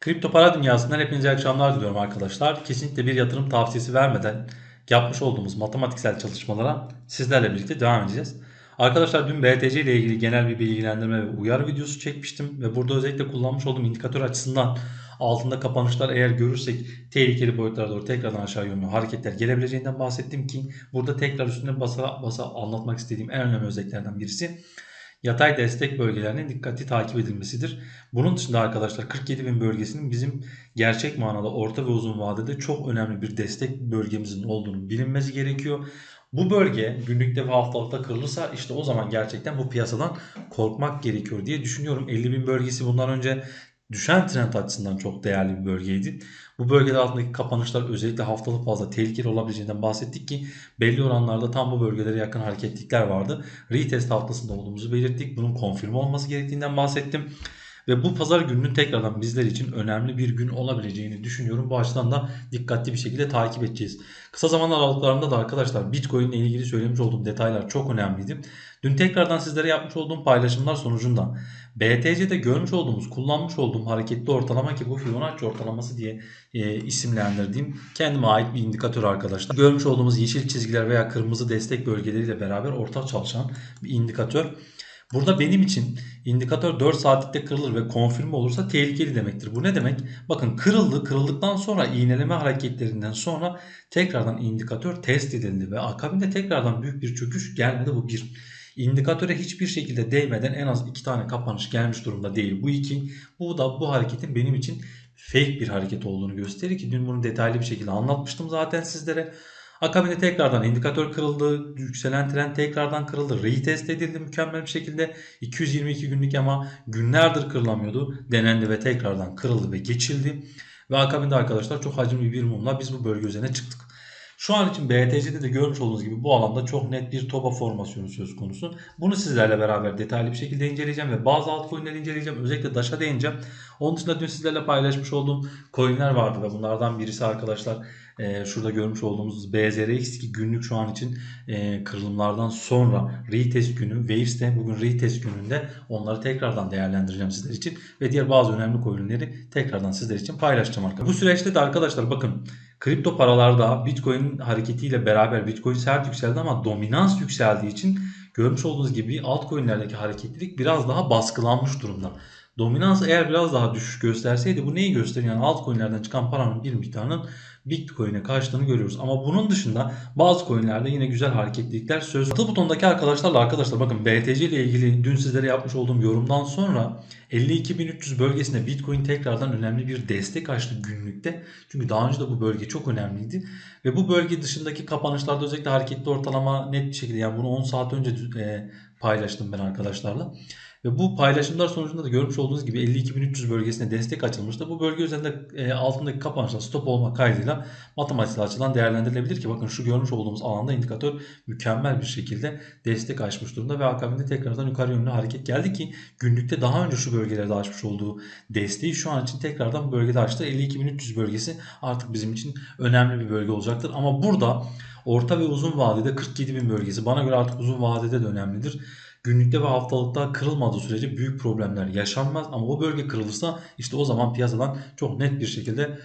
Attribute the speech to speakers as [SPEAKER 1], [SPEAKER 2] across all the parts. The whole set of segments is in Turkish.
[SPEAKER 1] Kripto para dünyasından hepinize iyi akşamlar diliyorum arkadaşlar. Kesinlikle bir yatırım tavsiyesi vermeden yapmış olduğumuz matematiksel çalışmalara sizlerle birlikte devam edeceğiz. Arkadaşlar dün BTC ile ilgili genel bir bilgilendirme ve uyarı videosu çekmiştim ve burada özellikle kullanmış olduğum indikatör açısından altında kapanışlar eğer görürsek tehlikeli boyutlara doğru tekrardan aşağı yönlü hareketler gelebileceğinden bahsettim ki burada tekrar üstüne basa basa anlatmak istediğim en önemli özelliklerden birisi yatay destek bölgelerinin dikkatli takip edilmesidir. Bunun dışında arkadaşlar 47.000 bölgesinin bizim gerçek manada orta ve uzun vadede çok önemli bir destek bölgemizin olduğunu bilinmesi gerekiyor. Bu bölge günlükte ve haftalıkta kırılırsa işte o zaman gerçekten bu piyasadan korkmak gerekiyor diye düşünüyorum. 50.000 bölgesi bundan önce düşen trend açısından çok değerli bir bölgeydi. Bu bölgede altındaki kapanışlar özellikle haftalık fazla tehlikeli olabileceğinden bahsettik ki belli oranlarda tam bu bölgelere yakın hareketlikler vardı. Retest haftasında olduğumuzu belirttik. Bunun konfirme olması gerektiğinden bahsettim. Ve bu pazar gününün tekrardan bizler için önemli bir gün olabileceğini düşünüyorum. Bu açıdan da dikkatli bir şekilde takip edeceğiz. Kısa zaman aralıklarında da arkadaşlar Bitcoin ile ilgili söylemiş olduğum detaylar çok önemliydi. Dün tekrardan sizlere yapmış olduğum paylaşımlar sonucunda BTC'de görmüş olduğumuz, kullanmış olduğum hareketli ortalama ki bu Fibonacci ortalaması diye e, isimlendirdiğim kendime ait bir indikatör arkadaşlar. Görmüş olduğumuz yeşil çizgiler veya kırmızı destek bölgeleriyle beraber ortak çalışan bir indikatör. Burada benim için indikatör 4 saatlikte kırılır ve konfirme olursa tehlikeli demektir. Bu ne demek? Bakın kırıldı. Kırıldıktan sonra iğneleme hareketlerinden sonra tekrardan indikatör test edildi ve akabinde tekrardan büyük bir çöküş gelmedi. Bu bir. İndikatöre hiçbir şekilde değmeden en az 2 tane kapanış gelmiş durumda değil. Bu iki. Bu da bu hareketin benim için fake bir hareket olduğunu gösterir ki dün bunu detaylı bir şekilde anlatmıştım zaten sizlere. Akabinde tekrardan indikatör kırıldı. Yükselen trend tekrardan kırıldı. Retest edildi mükemmel bir şekilde. 222 günlük ama günlerdir kırılamıyordu. Denendi ve tekrardan kırıldı ve geçildi. Ve akabinde arkadaşlar çok hacimli bir mumla biz bu bölge üzerine çıktık. Şu an için BTC'de de görmüş olduğunuz gibi bu alanda çok net bir topa formasyonu söz konusu. Bunu sizlerle beraber detaylı bir şekilde inceleyeceğim ve bazı altcoin'leri inceleyeceğim. Özellikle Dash'a değineceğim. Onun dışında dün sizlerle paylaşmış olduğum coin'ler vardı ve bunlardan birisi arkadaşlar e, şurada görmüş olduğumuz BZRX ki günlük şu an için e, kırılımlardan sonra retest günü Waves'te bugün retest gününde onları tekrardan değerlendireceğim sizler için ve diğer bazı önemli coin'leri tekrardan sizler için paylaşacağım arkadaşlar. Bu süreçte de arkadaşlar bakın kripto paralarda Bitcoin hareketiyle beraber Bitcoin sert yükseldi ama dominans yükseldiği için görmüş olduğunuz gibi altcoin'lerdeki hareketlilik biraz daha baskılanmış durumda. Dominans eğer biraz daha düşüş gösterseydi bu neyi gösteriyor? Yani altcoin'lerden çıkan paranın bir miktarının Bitcoin'e karşılığını görüyoruz. Ama bunun dışında bazı coinlerde yine güzel hareketlilikler söz. Katıl butondaki arkadaşlarla arkadaşlar bakın BTC ile ilgili dün sizlere yapmış olduğum yorumdan sonra 52.300 bölgesinde Bitcoin tekrardan önemli bir destek açtı günlükte. Çünkü daha önce de bu bölge çok önemliydi. Ve bu bölge dışındaki kapanışlarda özellikle hareketli ortalama net bir şekilde yani bunu 10 saat önce e, paylaştım ben arkadaşlarla. Ve bu paylaşımlar sonucunda da görmüş olduğunuz gibi 52.300 bölgesine destek açılmıştı. Bu bölge üzerinde e, altındaki kapanışlar stop olma kaydıyla matematiksel açıdan değerlendirilebilir ki bakın şu görmüş olduğumuz alanda indikatör mükemmel bir şekilde destek açmış durumda ve akabinde tekrardan yukarı yönlü hareket geldi ki günlükte daha önce şu bölgelerde açmış olduğu desteği şu an için tekrardan bu bölgede açtı. 52.300 bölgesi artık bizim için önemli bir bölge olacaktır. Ama burada orta ve uzun vadede 47.000 bölgesi bana göre artık uzun vadede de önemlidir günlükte ve haftalıkta kırılmadığı sürece büyük problemler yaşanmaz. Ama o bölge kırılırsa işte o zaman piyasadan çok net bir şekilde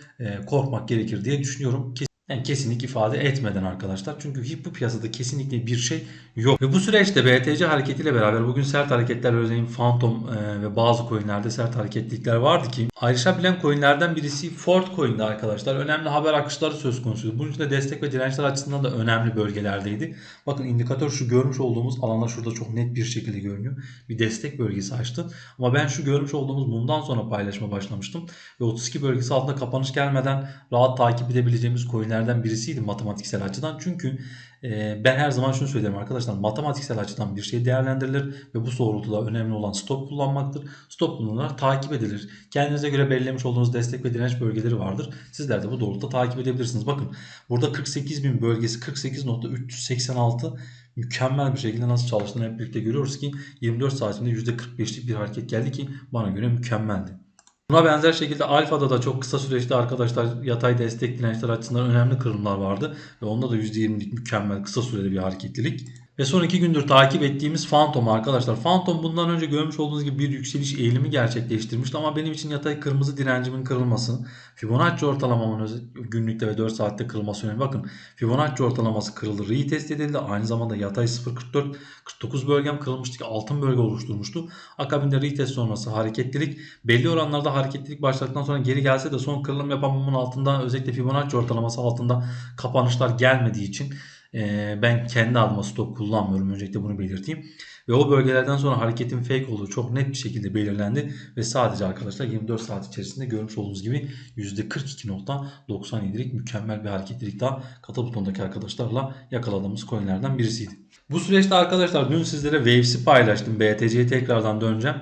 [SPEAKER 1] korkmak gerekir diye düşünüyorum. Yani kesinlik ifade etmeden arkadaşlar. Çünkü bu piyasada kesinlikle bir şey yok. Ve bu süreçte BTC hareketiyle beraber bugün sert hareketler örneğin Phantom e, ve bazı coinlerde sert hareketlilikler vardı ki ayrışabilen coinlerden birisi Ford coin'di arkadaşlar. Önemli haber akışları söz konusuydu. Bunun için de destek ve dirençler açısından da önemli bölgelerdeydi. Bakın indikatör şu görmüş olduğumuz alanda şurada çok net bir şekilde görünüyor. Bir destek bölgesi açtı. Ama ben şu görmüş olduğumuz mumdan sonra paylaşma başlamıştım. Ve 32 bölgesi altında kapanış gelmeden rahat takip edebileceğimiz coinlerden birisiydi matematiksel açıdan. Çünkü ee, ben her zaman şunu söylerim arkadaşlar matematiksel açıdan bir şey değerlendirilir ve bu doğrultuda önemli olan stop kullanmaktır. Stop kullanılarak takip edilir. Kendinize göre belirlemiş olduğunuz destek ve direnç bölgeleri vardır. Sizler de bu doğrultuda takip edebilirsiniz. Bakın burada 48.000 bölgesi 48.386 mükemmel bir şekilde nasıl çalıştığını hep birlikte görüyoruz ki 24 saatinde %45'lik bir hareket geldi ki bana göre mükemmeldi. Buna benzer şekilde Alfa'da da çok kısa süreçte arkadaşlar yatay destek dirençler açısından önemli kırılımlar vardı. Ve onda da %20'lik mükemmel kısa süreli bir hareketlilik. Ve son iki gündür takip ettiğimiz Phantom arkadaşlar. Phantom bundan önce görmüş olduğunuz gibi bir yükseliş eğilimi gerçekleştirmişti. Ama benim için yatay kırmızı direncimin kırılması, Fibonacci ortalamamın günlükte ve 4 saatte kırılması önemli. Bakın Fibonacci ortalaması kırıldı, retest edildi. Aynı zamanda yatay 0.44 49 bölgem kırılmıştı ki altın bölge oluşturmuştu. Akabinde retest sonrası hareketlilik belli oranlarda hareketlilik başladıktan sonra geri gelse de son kırılım yapan mumun altında özellikle Fibonacci ortalaması altında kapanışlar gelmediği için ee, ben kendi adıma stop kullanmıyorum. Öncelikle bunu belirteyim. Ve o bölgelerden sonra hareketin fake olduğu çok net bir şekilde belirlendi. Ve sadece arkadaşlar 24 saat içerisinde görmüş olduğunuz gibi %42.97'lik mükemmel bir hareketlilik daha katı butondaki arkadaşlarla yakaladığımız coinlerden birisiydi. Bu süreçte arkadaşlar dün sizlere Waves'i paylaştım. BTC'ye tekrardan döneceğim.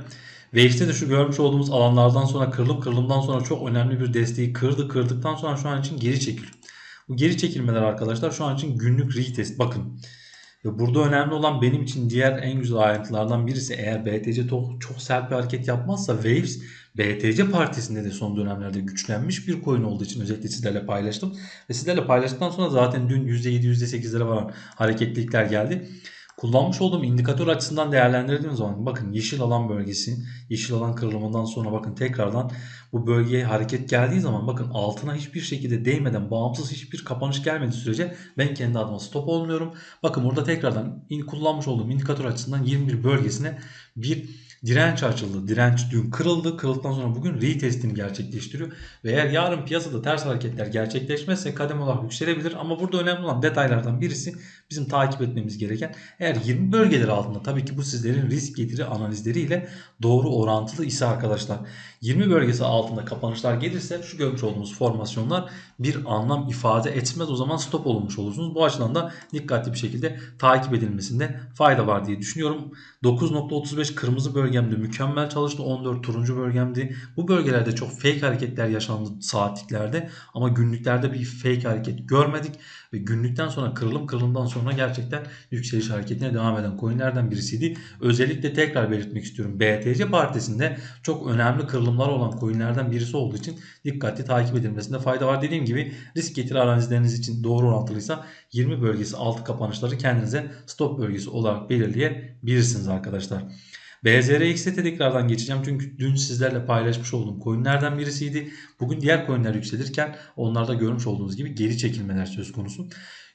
[SPEAKER 1] Waves'te de şu görmüş olduğumuz alanlardan sonra kırılım kırılımdan sonra çok önemli bir desteği kırdı. Kırdıktan sonra şu an için geri çekiliyor. Bu geri çekilmeler arkadaşlar şu an için günlük retest. Bakın ve burada önemli olan benim için diğer en güzel ayrıntılardan birisi eğer BTC çok, çok sert bir hareket yapmazsa Waves BTC partisinde de son dönemlerde güçlenmiş bir coin olduğu için özellikle sizlerle paylaştım. Ve sizlerle paylaştıktan sonra zaten dün %7 %8'lere varan hareketlilikler geldi. Kullanmış olduğum indikatör açısından değerlendirdiğim zaman bakın yeşil alan bölgesi, yeşil alan kırılımından sonra bakın tekrardan bu bölgeye hareket geldiği zaman bakın altına hiçbir şekilde değmeden bağımsız hiçbir kapanış gelmediği sürece ben kendi adıma stop olmuyorum. Bakın burada tekrardan kullanmış olduğum indikatör açısından 21 bölgesine bir direnç açıldı. Direnç dün kırıldı. Kırıldıktan sonra bugün retestini gerçekleştiriyor. Ve eğer yarın piyasada ters hareketler gerçekleşmezse kadem olarak yükselebilir. Ama burada önemli olan detaylardan birisi bizim takip etmemiz gereken eğer 20 bölgeler altında tabii ki bu sizlerin risk getiri analizleriyle doğru orantılı ise arkadaşlar 20 bölgesi altında kapanışlar gelirse şu görmüş olduğumuz formasyonlar bir anlam ifade etmez. O zaman stop olmuş olursunuz. Bu açıdan da dikkatli bir şekilde takip edilmesinde fayda var diye düşünüyorum. 9.35 kırmızı bölgemde mükemmel çalıştı. 14 turuncu bölgemdi. Bu bölgelerde çok fake hareketler yaşandı saatliklerde ama günlüklerde bir fake hareket görmedik ve günlükten sonra kırılım kırılımdan sonra gerçekten yükseliş hareketine devam eden coinlerden birisiydi. Özellikle tekrar belirtmek istiyorum. BTC partisinde çok önemli kırılımlar olan coinlerden birisi olduğu için dikkatli takip edilmesinde fayda var. Dediğim gibi risk getiri analizleriniz için doğru orantılıysa 20 bölgesi altı kapanışları kendinize stop bölgesi olarak belirleyebilirsiniz arkadaşlar. BZRX'e tekrardan geçeceğim çünkü dün sizlerle paylaşmış olduğum coinlerden birisiydi. Bugün diğer coinler yükselirken onlarda görmüş olduğunuz gibi geri çekilmeler söz konusu.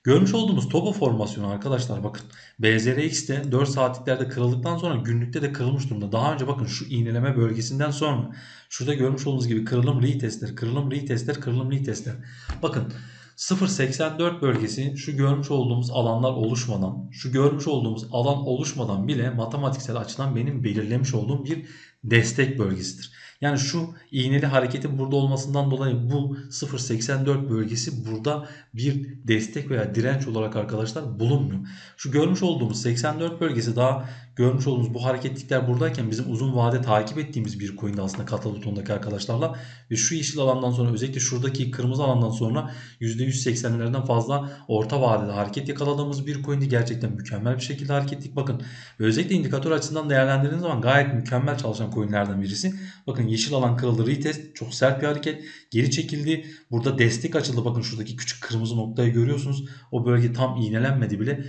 [SPEAKER 1] Görmüş olduğumuz Topo formasyonu arkadaşlar bakın BZRX'te 4 saatliklerde kırıldıktan sonra günlükte de kırılmış durumda. Daha önce bakın şu iğneleme bölgesinden sonra şurada görmüş olduğunuz gibi kırılım retestler, kırılım retestler, kırılım retestler. Bakın 0.84 bölgesi şu görmüş olduğumuz alanlar oluşmadan, şu görmüş olduğumuz alan oluşmadan bile matematiksel açıdan benim belirlemiş olduğum bir destek bölgesidir. Yani şu iğneli hareketin burada olmasından dolayı bu 0.84 bölgesi burada bir destek veya direnç olarak arkadaşlar bulunmuyor. Şu görmüş olduğumuz 84 bölgesi daha görmüş olduğumuz bu hareketlikler buradayken bizim uzun vade takip ettiğimiz bir coin'de aslında butondaki arkadaşlarla ve şu yeşil alandan sonra özellikle şuradaki kırmızı alandan sonra %180'lerden fazla orta vadede hareket yakaladığımız bir coin'di. Gerçekten mükemmel bir şekilde hareketlik. Bakın ve özellikle indikatör açısından değerlendirdiğiniz zaman gayet mükemmel çalışan coin'lerden birisi. Bakın yeşil alan kırıldı retest çok sert bir hareket geri çekildi. Burada destek açıldı. Bakın şuradaki küçük kırmızı noktayı görüyorsunuz. O bölge tam iğnelenmedi bile.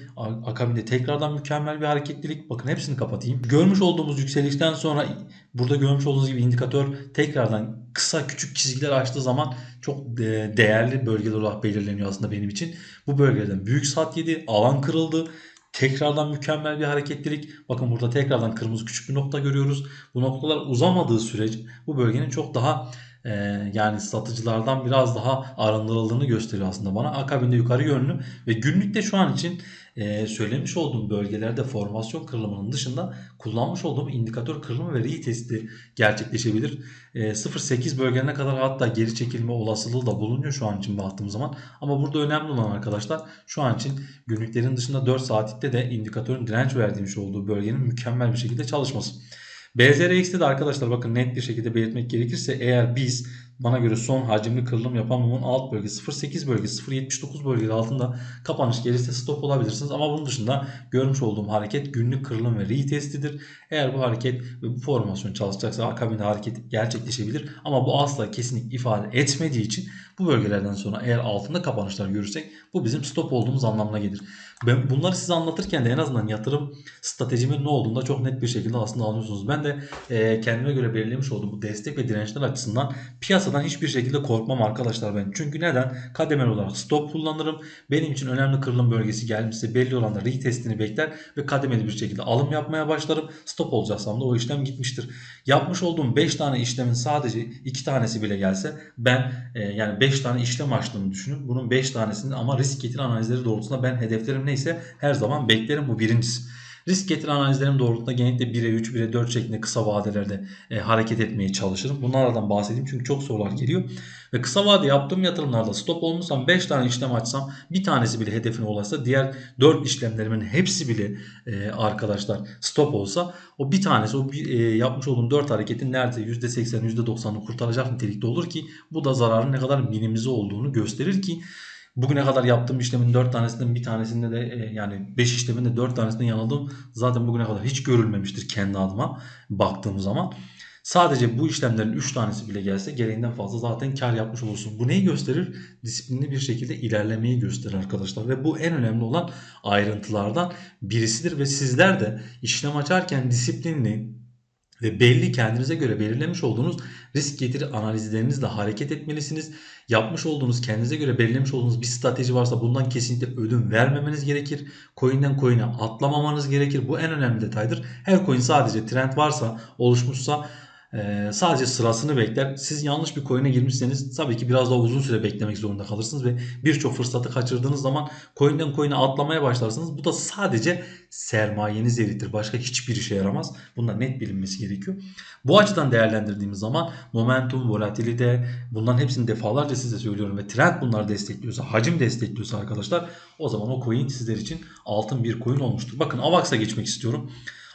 [SPEAKER 1] Akabinde tekrardan mükemmel bir hareketlilik. Bakın hepsini kapatayım. Görmüş olduğumuz yükselişten sonra burada görmüş olduğunuz gibi indikatör tekrardan kısa küçük çizgiler açtığı zaman çok değerli bölgeler olarak belirleniyor aslında benim için. Bu bölgelerden büyük sat yedi. Alan kırıldı. Tekrardan mükemmel bir hareketlilik. Bakın burada tekrardan kırmızı küçük bir nokta görüyoruz. Bu noktalar uzamadığı sürece bu bölgenin çok daha e, yani satıcılardan biraz daha arındırıldığını gösteriyor aslında bana. Akabinde yukarı yönlü ve günlükte şu an için e, söylemiş olduğum bölgelerde formasyon kırılımının dışında kullanmış olduğum indikatör kırılımı ve retesti gerçekleşebilir. E, 0.8 bölgelerine kadar hatta geri çekilme olasılığı da bulunuyor şu an için baktığım zaman. Ama burada önemli olan arkadaşlar şu an için günlüklerin dışında 4 saatlikte de indikatörün direnç verdiğimiz olduğu bölgenin mükemmel bir şekilde çalışması. BZRX'te de arkadaşlar bakın net bir şekilde belirtmek gerekirse eğer biz bana göre son hacimli kırılım yapan mumun alt bölgesi 0.8 bölgesi 0.79 bölgeleri altında kapanış gelirse stop olabilirsiniz. Ama bunun dışında görmüş olduğum hareket günlük kırılım ve retestidir. Eğer bu hareket ve bu formasyon çalışacaksa akabinde hareket gerçekleşebilir. Ama bu asla kesinlik ifade etmediği için bu bölgelerden sonra eğer altında kapanışlar görürsek bu bizim stop olduğumuz anlamına gelir. Ben bunları size anlatırken de en azından yatırım stratejimin ne olduğunu da çok net bir şekilde aslında anlıyorsunuz. Ben de kendime göre belirlemiş olduğum bu destek ve dirençler açısından piyasadan hiçbir şekilde korkmam arkadaşlar ben. Çünkü neden? Kademeli olarak stop kullanırım. Benim için önemli kırılım bölgesi gelmişse belli oranda retestini bekler ve kademeli bir şekilde alım yapmaya başlarım. Stop olacaksam da o işlem gitmiştir. Yapmış olduğum 5 tane işlemin sadece 2 tanesi bile gelse ben e, yani 5 tane işlem açtığımı düşünün. Bunun 5 tanesini ama risk getir analizleri doğrultusunda ben hedeflerim neyse her zaman beklerim bu birincisi. Risk getiri analizlerim doğrultusunda genellikle 1'e 3, 1'e 4 şeklinde kısa vadelerde e, hareket etmeye çalışırım. Bunlardan bahsedeyim çünkü çok sorular geliyor. Ve kısa vade yaptığım yatırımlarda stop olmuşsam 5 tane işlem açsam bir tanesi bile hedefine ulaşsa diğer 4 işlemlerimin hepsi bile e, arkadaşlar stop olsa o bir tanesi o bir, e, yapmış olduğum 4 hareketin nerede %80 %90'ını kurtaracak nitelikte olur ki bu da zararın ne kadar minimize olduğunu gösterir ki Bugüne kadar yaptığım işlemin 4 tanesinden bir tanesinde de e, yani 5 işlemin de 4 tanesinde yanıldım. Zaten bugüne kadar hiç görülmemiştir kendi adıma baktığım zaman. Sadece bu işlemlerin 3 tanesi bile gelse gereğinden fazla zaten kar yapmış olursun. Bu neyi gösterir? Disiplinli bir şekilde ilerlemeyi gösterir arkadaşlar. Ve bu en önemli olan ayrıntılardan birisidir. Ve sizler de işlem açarken disiplinli, ve belli kendinize göre belirlemiş olduğunuz risk getiri analizlerinizle hareket etmelisiniz. Yapmış olduğunuz kendinize göre belirlemiş olduğunuz bir strateji varsa bundan kesinlikle ödün vermemeniz gerekir. Coin'den coin'e atlamamanız gerekir. Bu en önemli detaydır. Her coin sadece trend varsa, oluşmuşsa ee, sadece sırasını bekler. Siz yanlış bir coin'e girmişseniz tabii ki biraz daha uzun süre beklemek zorunda kalırsınız ve birçok fırsatı kaçırdığınız zaman coin'den coin'e atlamaya başlarsınız. Bu da sadece sermayeniz eritir. Başka hiçbir işe yaramaz. Bunlar net bilinmesi gerekiyor. Bu açıdan değerlendirdiğimiz zaman momentum, volatilite bunların hepsini defalarca size söylüyorum ve trend bunları destekliyorsa, hacim destekliyorsa arkadaşlar o zaman o coin sizler için altın bir coin olmuştur. Bakın AVAX'a geçmek istiyorum.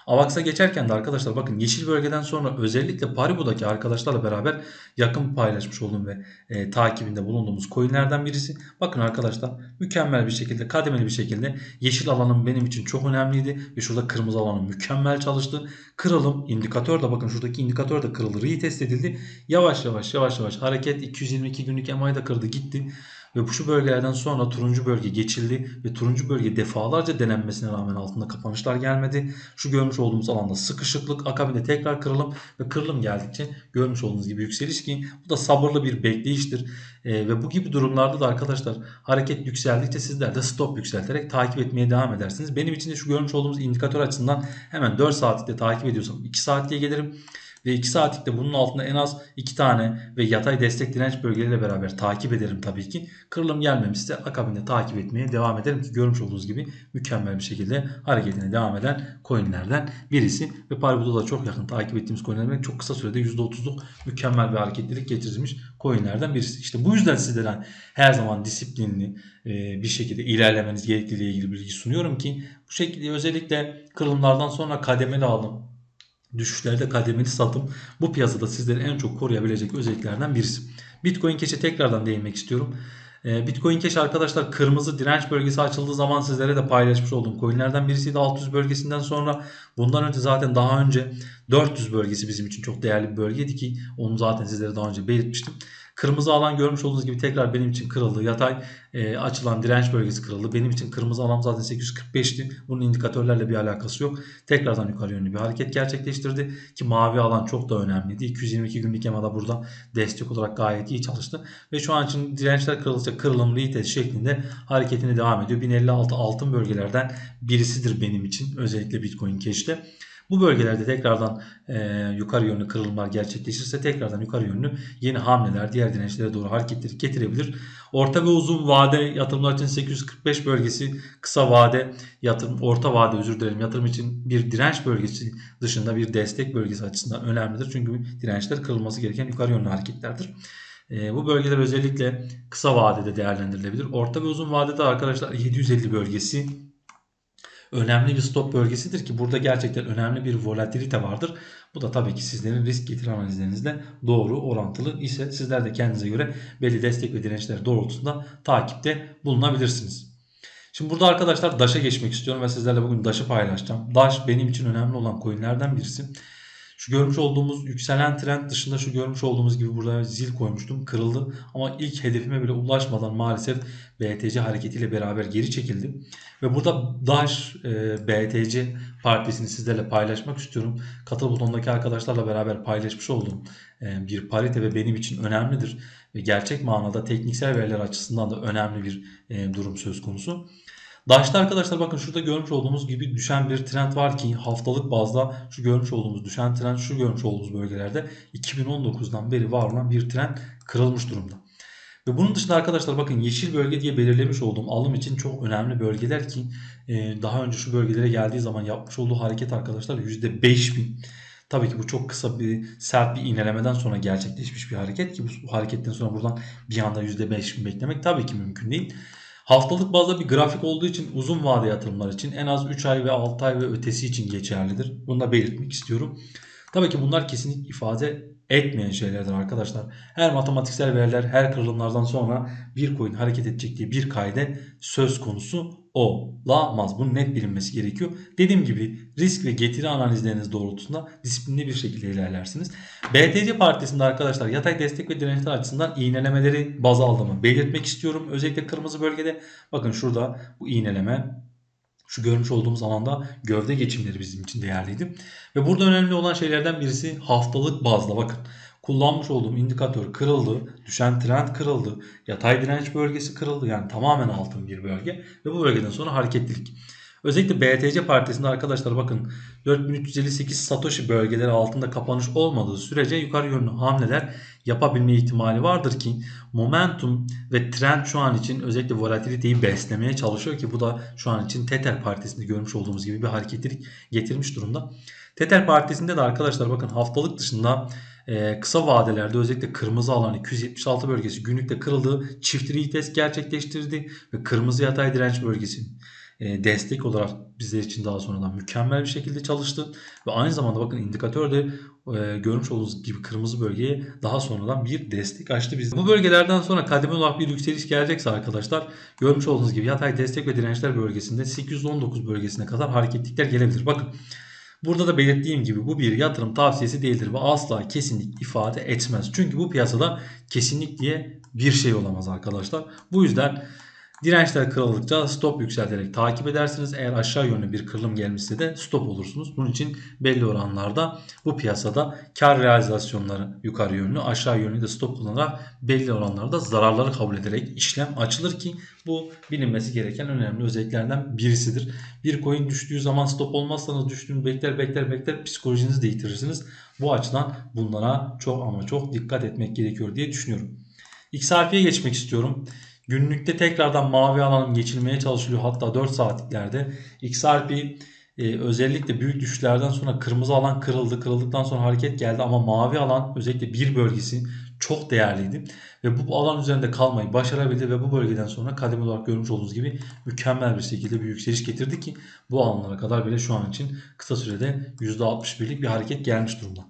[SPEAKER 1] AVAX'a geçerken de arkadaşlar bakın yeşil bölgeden sonra özellikle Paribu'daki arkadaşlarla beraber yakın paylaşmış olduğum ve e, takibinde bulunduğumuz coinlerden birisi. Bakın arkadaşlar mükemmel bir şekilde kademeli bir şekilde yeşil alanım benim için çok önemliydi ve şurada kırmızı alanım mükemmel çalıştı. Kırılım indikatör de bakın şuradaki indikatör de kırıldı retest edildi. Yavaş yavaş yavaş yavaş hareket 222 günlük EMA'yı da kırdı gitti. Ve şu bölgelerden sonra turuncu bölge geçildi ve turuncu bölge defalarca denenmesine rağmen altında kapanışlar gelmedi. Şu görmüş olduğumuz alanda sıkışıklık akabinde tekrar kırılım ve kırılım geldikçe görmüş olduğunuz gibi yükseliş ki bu da sabırlı bir bekleyiştir. E, ve bu gibi durumlarda da arkadaşlar hareket yükseldikçe sizler de stop yükselterek takip etmeye devam edersiniz. Benim için de şu görmüş olduğumuz indikatör açısından hemen 4 saatlikte takip ediyorsam 2 saatliğe gelirim ve 2 saatlikte bunun altında en az 2 tane ve yatay destek direnç bölgeleriyle beraber takip ederim tabii ki. Kırılım gelmemişse akabinde takip etmeye devam ederim ki görmüş olduğunuz gibi mükemmel bir şekilde hareketine devam eden coinlerden birisi. Ve Paribu'da da çok yakın takip ettiğimiz coinlerden çok kısa sürede %30'luk mükemmel bir hareketlilik getirmiş coinlerden birisi. İşte bu yüzden sizlere her zaman disiplinli bir şekilde ilerlemeniz gerektiği ile ilgili bilgi sunuyorum ki bu şekilde özellikle kırılımlardan sonra kademeli alım düşüşlerde kademeli satım bu piyasada sizleri en çok koruyabilecek özelliklerden birisi. Bitcoin Cash'e tekrardan değinmek istiyorum. Ee, Bitcoin Cash arkadaşlar kırmızı direnç bölgesi açıldığı zaman sizlere de paylaşmış olduğum coinlerden birisiydi 600 bölgesinden sonra. Bundan önce zaten daha önce 400 bölgesi bizim için çok değerli bir bölgeydi ki onu zaten sizlere daha önce belirtmiştim. Kırmızı alan görmüş olduğunuz gibi tekrar benim için kırıldı. Yatay e, açılan direnç bölgesi kırıldı. Benim için kırmızı alan zaten 845'ti. Bunun indikatörlerle bir alakası yok. Tekrardan yukarı yönlü bir hareket gerçekleştirdi. Ki mavi alan çok da önemliydi. 222 günlük EMA'da burada destek olarak gayet iyi çalıştı. Ve şu an için dirençler kırılacak kırılım retest şeklinde hareketine devam ediyor. 1056 altın bölgelerden birisidir benim için. Özellikle Bitcoin Cash'te. Bu bölgelerde tekrardan e, yukarı yönlü kırılımlar gerçekleşirse tekrardan yukarı yönlü yeni hamleler diğer dirençlere doğru hareketleri getirebilir. Orta ve uzun vade yatırımlar için 845 bölgesi kısa vade yatırım orta vade özür dilerim yatırım için bir direnç bölgesi dışında bir destek bölgesi açısından önemlidir. Çünkü dirençler kırılması gereken yukarı yönlü hareketlerdir. E, bu bölgeler özellikle kısa vadede değerlendirilebilir. Orta ve uzun vadede arkadaşlar 750 bölgesi önemli bir stop bölgesidir ki burada gerçekten önemli bir volatilite vardır. Bu da tabii ki sizlerin risk getiri analizlerinizle doğru orantılı ise sizler de kendinize göre belli destek ve dirençler doğrultusunda takipte bulunabilirsiniz. Şimdi burada arkadaşlar DAŞ'a geçmek istiyorum ve sizlerle bugün DAŞ'ı paylaşacağım. DAŞ benim için önemli olan coinlerden birisi. Şu görmüş olduğumuz yükselen trend dışında şu görmüş olduğumuz gibi burada zil koymuştum. Kırıldı ama ilk hedefime bile ulaşmadan maalesef BTC hareketiyle beraber geri çekildi. Ve burada DAŞ e, BTC partisini sizlerle paylaşmak istiyorum. Katıl butonundaki arkadaşlarla beraber paylaşmış olduğum e, bir parite ve benim için önemlidir. Ve gerçek manada tekniksel veriler açısından da önemli bir e, durum söz konusu. Daş'ta arkadaşlar bakın şurada görmüş olduğumuz gibi düşen bir trend var ki haftalık bazda şu görmüş olduğumuz düşen trend şu görmüş olduğumuz bölgelerde 2019'dan beri var olan bir trend kırılmış durumda. Ve bunun dışında arkadaşlar bakın yeşil bölge diye belirlemiş olduğum alım için çok önemli bölgeler ki e, daha önce şu bölgelere geldiği zaman yapmış olduğu hareket arkadaşlar %5000. Tabii ki bu çok kısa bir sert bir iğnelemeden sonra gerçekleşmiş bir hareket ki bu hareketten sonra buradan bir anda %5000 beklemek tabii ki mümkün değil. Haftalık bazda bir grafik olduğu için uzun vade yatırımlar için en az 3 ay ve 6 ay ve ötesi için geçerlidir. Bunu da belirtmek istiyorum. Tabii ki bunlar kesinlikle ifade etmeyen şeylerdir arkadaşlar. Her matematiksel veriler her kırılımlardan sonra bir coin hareket edecek diye bir kayde söz konusu olamaz. Bunun net bilinmesi gerekiyor. Dediğim gibi risk ve getiri analizleriniz doğrultusunda disiplinli bir şekilde ilerlersiniz. BTC partisinde arkadaşlar yatay destek ve dirençler açısından iğnelemeleri baz aldığımı belirtmek istiyorum. Özellikle kırmızı bölgede bakın şurada bu iğneleme şu görmüş olduğumuz alanda gövde geçimleri bizim için değerliydi. Ve burada önemli olan şeylerden birisi haftalık bazda bakın. Kullanmış olduğum indikatör kırıldı, düşen trend kırıldı, yatay direnç bölgesi kırıldı. Yani tamamen altın bir bölge ve bu bölgeden sonra hareketlilik. Özellikle BTC partisinde arkadaşlar bakın 4358 Satoshi bölgeleri altında kapanış olmadığı sürece yukarı yönlü hamleler yapabilme ihtimali vardır ki momentum ve trend şu an için özellikle volatiliteyi beslemeye çalışıyor ki bu da şu an için Tether partisinde görmüş olduğumuz gibi bir hareketlilik getirmiş durumda. Tether partisinde de arkadaşlar bakın haftalık dışında e, kısa vadelerde özellikle kırmızı alan 276 bölgesi günlükte kırıldığı çift retest gerçekleştirdi ve kırmızı yatay direnç bölgesi e, destek olarak bizler için daha sonradan mükemmel bir şekilde çalıştı. Ve aynı zamanda bakın indikatör de e, görmüş olduğunuz gibi kırmızı bölgeye daha sonradan bir destek açtı bizde. Bu bölgelerden sonra kademe olarak bir yükseliş gelecekse arkadaşlar görmüş olduğunuz gibi yatay destek ve dirençler bölgesinde 819 bölgesine kadar hareketlikler gelebilir. Bakın Burada da belirttiğim gibi bu bir yatırım tavsiyesi değildir ve asla kesinlik ifade etmez. Çünkü bu piyasada kesinlik diye bir şey olamaz arkadaşlar. Bu yüzden Dirençler kırıldıkça stop yükselterek takip edersiniz. Eğer aşağı yönlü bir kırılım gelmişse de stop olursunuz. Bunun için belli oranlarda bu piyasada kar realizasyonları yukarı yönlü aşağı yönlü de stop kullanarak belli oranlarda zararları kabul ederek işlem açılır ki bu bilinmesi gereken önemli özelliklerden birisidir. Bir coin düştüğü zaman stop olmazsanız düştüğünü bekler bekler bekler psikolojinizi de yitirirsiniz. Bu açıdan bunlara çok ama çok dikkat etmek gerekiyor diye düşünüyorum. XRP'ye geçmek istiyorum. Günlükte tekrardan mavi alanın geçilmeye çalışılıyor. Hatta 4 saatliklerde XRP e, özellikle büyük düşüşlerden sonra kırmızı alan kırıldı. Kırıldıktan sonra hareket geldi ama mavi alan özellikle bir bölgesi çok değerliydi. Ve bu alan üzerinde kalmayı başarabildi ve bu bölgeden sonra kademe olarak görmüş olduğunuz gibi mükemmel bir şekilde bir yükseliş getirdi ki bu alanlara kadar bile şu an için kısa sürede %61'lik bir hareket gelmiş durumda.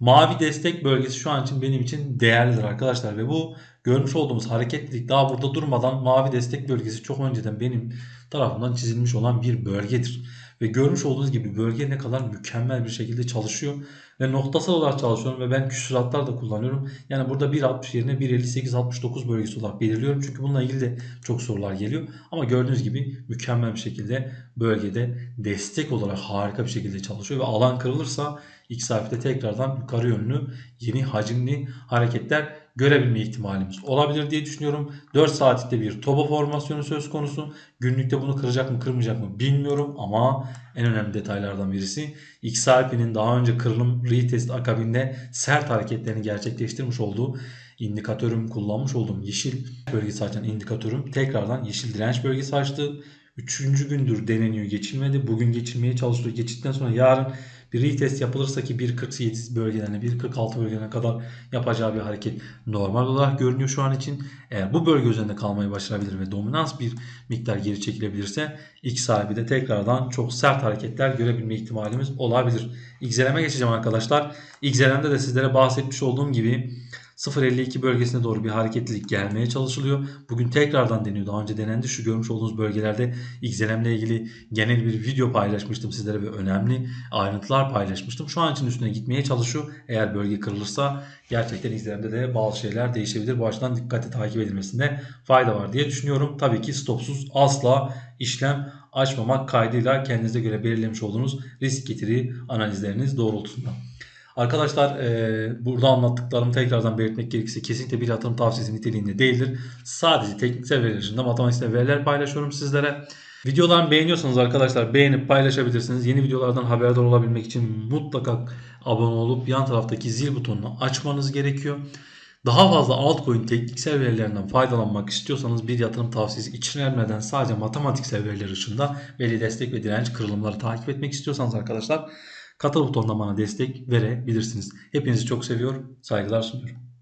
[SPEAKER 1] Mavi destek bölgesi şu an için benim için değerlidir arkadaşlar ve bu görmüş olduğumuz hareketlilik daha burada durmadan mavi destek bölgesi çok önceden benim tarafından çizilmiş olan bir bölgedir. Ve görmüş olduğunuz gibi bölge ne kadar mükemmel bir şekilde çalışıyor. Ve noktasal olarak çalışıyorum ve ben küsuratlar da kullanıyorum. Yani burada 1.60 yerine 1.58-69 bölgesi olarak belirliyorum. Çünkü bununla ilgili de çok sorular geliyor. Ama gördüğünüz gibi mükemmel bir şekilde bölgede destek olarak harika bir şekilde çalışıyor. Ve alan kırılırsa XRP'de tekrardan yukarı yönlü yeni hacimli hareketler görebilme ihtimalimiz olabilir diye düşünüyorum. 4 saatte bir toba formasyonu söz konusu. Günlükte bunu kıracak mı kırmayacak mı bilmiyorum ama en önemli detaylardan birisi XRP'nin daha önce kırılım retest akabinde sert hareketlerini gerçekleştirmiş olduğu indikatörüm kullanmış olduğum yeşil bölgesi açan indikatörüm tekrardan yeşil direnç bölgesi açtı Üçüncü gündür deneniyor geçilmedi. Bugün geçilmeye çalışılıyor. Geçildikten sonra yarın bir retest yapılırsa ki 1.47 bölgelerine 1.46 bölgelerine kadar yapacağı bir hareket normal olarak görünüyor şu an için. Eğer bu bölge üzerinde kalmayı başarabilir ve dominans bir miktar geri çekilebilirse ilk sahibi de tekrardan çok sert hareketler görebilme ihtimalimiz olabilir. XLM'e geçeceğim arkadaşlar. XLM'de de sizlere bahsetmiş olduğum gibi 0.52 bölgesine doğru bir hareketlilik gelmeye çalışılıyor. Bugün tekrardan deniyor. Daha önce denendi. Şu görmüş olduğunuz bölgelerde XLM ile ilgili genel bir video paylaşmıştım sizlere ve önemli ayrıntılar paylaşmıştım. Şu an için üstüne gitmeye çalışıyor. Eğer bölge kırılırsa gerçekten XLM'de de bazı şeyler değişebilir. Bu açıdan dikkatli takip edilmesinde fayda var diye düşünüyorum. Tabii ki stopsuz asla işlem açmamak kaydıyla kendinize göre belirlemiş olduğunuz risk getiri analizleriniz doğrultusunda. Arkadaşlar e, burada anlattıklarımı tekrardan belirtmek gerekirse kesinlikle bir yatırım tavsiyesi niteliğinde değildir. Sadece tekniksel veriler dışında matematiksel veriler paylaşıyorum sizlere. Videolarımı beğeniyorsanız arkadaşlar beğenip paylaşabilirsiniz. Yeni videolardan haberdar olabilmek için mutlaka abone olup yan taraftaki zil butonunu açmanız gerekiyor. Daha fazla altcoin tekniksel verilerinden faydalanmak istiyorsanız bir yatırım tavsiyesi içermeden sadece matematiksel veriler dışında veri destek ve direnç kırılımları takip etmek istiyorsanız arkadaşlar katıl butonundan bana destek verebilirsiniz. Hepinizi çok seviyorum. Saygılar sunuyorum.